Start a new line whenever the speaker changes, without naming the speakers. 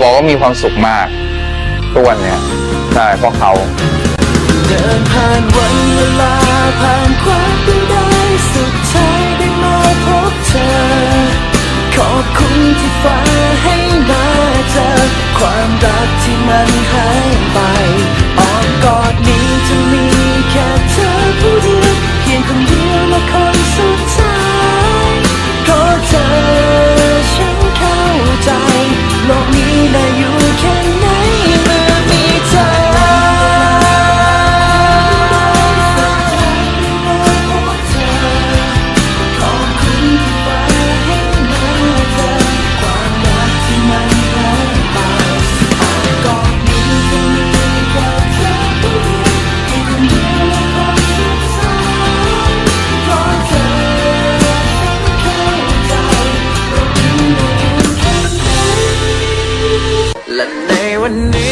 บอกว่ามีความสุขมากตัวนเนี่ยใช่เพราะเขา
เดินผ่านวันเวลาผ่านความเป็นได้สุดท้ายได้มาพบเธอ ขอบคุณที่ฟ้า และในวันนี้